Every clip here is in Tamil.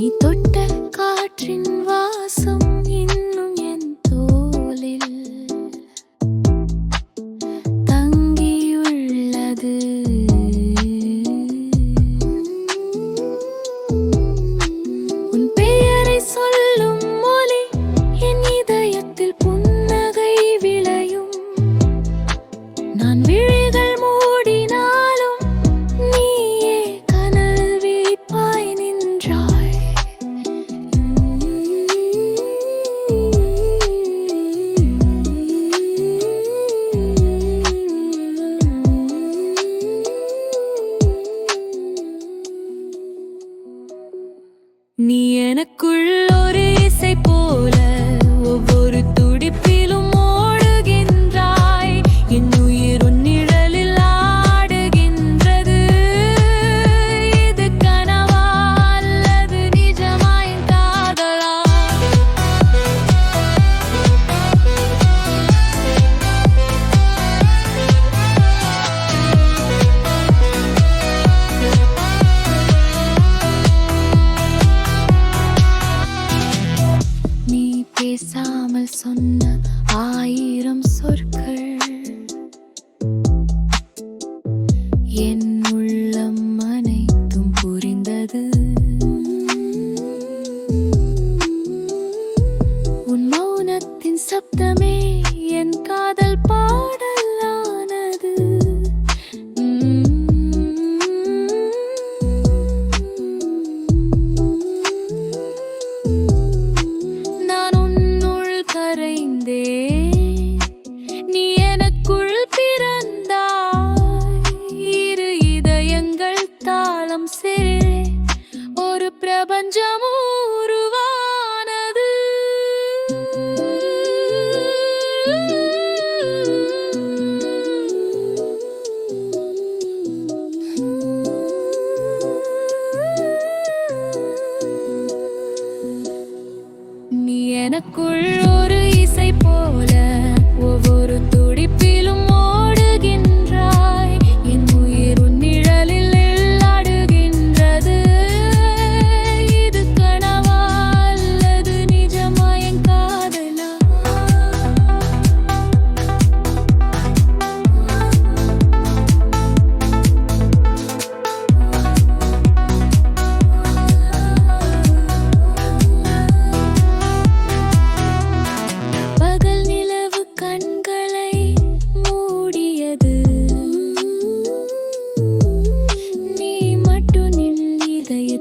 你多。எனக்குள் ஒரு இசை போல பேசாமல் சொன்ன ஆயிரம் சொற்கள். என்ன எனக்குள் ஒரு இசை போல ஒவ்வொரு துடிப்பிலும்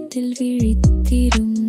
இதயத்தில் விழித்திரும்